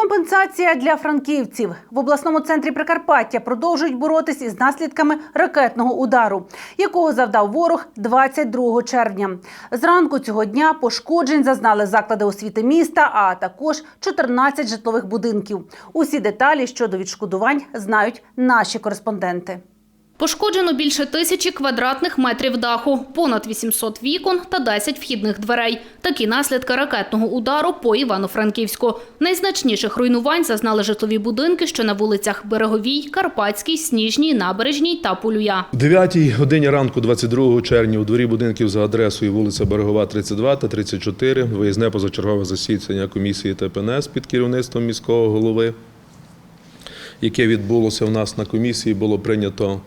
Компенсація для франківців в обласному центрі Прикарпаття продовжують боротись із наслідками ракетного удару, якого завдав ворог 22 червня. Зранку цього дня пошкоджень зазнали заклади освіти міста, а також 14 житлових будинків. Усі деталі щодо відшкодувань знають наші кореспонденти. Пошкоджено більше тисячі квадратних метрів даху, понад 800 вікон та 10 вхідних дверей. Такі наслідки ракетного удару по Івано-Франківську. Найзначніших руйнувань зазнали житлові будинки, що на вулицях Береговій, Карпатській, Сніжній, Набережній та Полюя. О 9 годині ранку 22 червня у дворі будинків за адресою вулиця Берегова, 32 та 34 виїзне позачергове засідання комісії ТПНС під керівництвом міського голови, яке відбулося в нас на комісії, було прийнято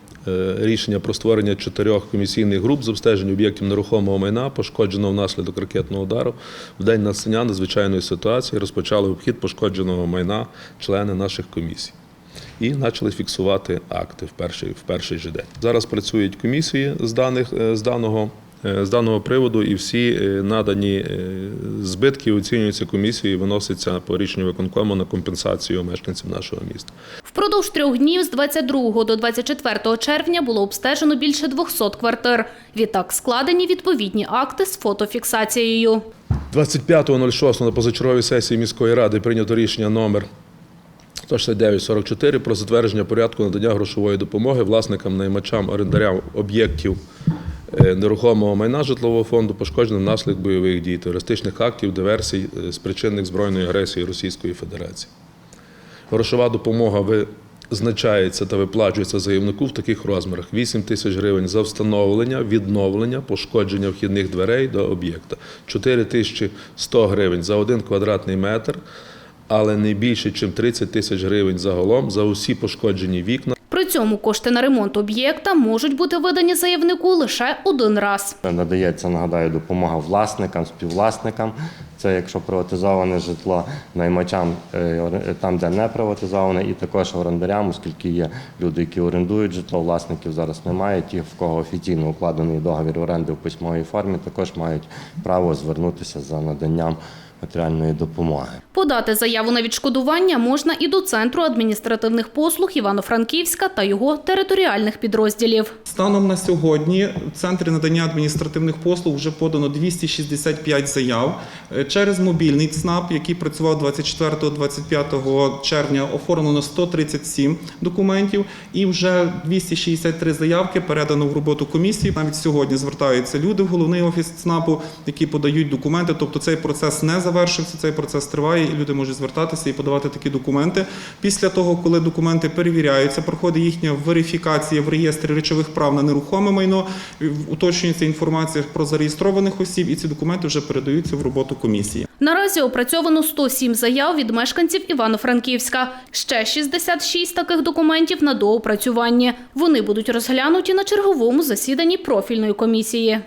рішення про створення чотирьох комісійних груп з обстеження об'єктів нерухомого майна, пошкодженого внаслідок ракетного удару. В день настання надзвичайної ситуації розпочали обхід пошкодженого майна члени наших комісій і почали фіксувати акти в перший, в перший же день. Зараз працюють комісії з, даних, е, з, даного, е, з даного приводу, і всі е, надані е, збитки оцінюються комісією і виносяться по рішенню виконкому на компенсацію мешканцям нашого міста. Впродовж трьох днів з 22 до 24 червня було обстежено більше 200 квартир. Відтак складені відповідні акти з фотофіксацією. 25.06 на позачерговій сесії міської ради прийнято рішення номер 16944 про затвердження порядку надання грошової допомоги власникам, наймачам, орендарям об'єктів нерухомого майна житлового фонду, пошкоджених внаслідок бойових дій, терористичних актів, диверсій, е, спричинених збройної агресії Російської Федерації. Грошова допомога визначається та виплачується заявнику в таких розмірах: 8 тисяч гривень за встановлення, відновлення, пошкодження вхідних дверей до об'єкта, 4 тисячі 100 гривень за один квадратний метр, але не більше, ніж 30 тисяч гривень загалом за усі пошкоджені вікна. При цьому кошти на ремонт об'єкта можуть бути видані заявнику лише один раз. Надається, нагадаю, допомога власникам, співвласникам. Це якщо приватизоване житло наймачам е, там, де не приватизоване, і також орендарям, оскільки є люди, які орендують житло, власників зараз немає. Ті, в кого офіційно укладений договір оренди в письмовій формі, також мають право звернутися за наданням матеріальної допомоги. Подати заяву на відшкодування можна і до Центру адміністративних послуг Івано-Франківська та його територіальних підрозділів. Станом на сьогодні в центрі надання адміністративних послуг вже подано 265 заяв. Через мобільний ЦНАП, який працював 24-25 червня, оформлено 137 документів, і вже 263 заявки передано в роботу комісії. Навіть сьогодні звертаються люди в головний офіс ЦНАПу, які подають документи. Тобто цей процес не завершився, цей процес триває, і люди можуть звертатися і подавати такі документи. Після того, коли документи перевіряються, проходить їхня верифікація в реєстрі речових прав на нерухоме майно, уточнюється інформація про зареєстрованих осіб, і ці документи вже передаються в роботу комісії. Наразі опрацьовано 107 заяв від мешканців Івано-Франківська. Ще 66 таких документів на доопрацюванні. Вони будуть розглянуті на черговому засіданні профільної комісії.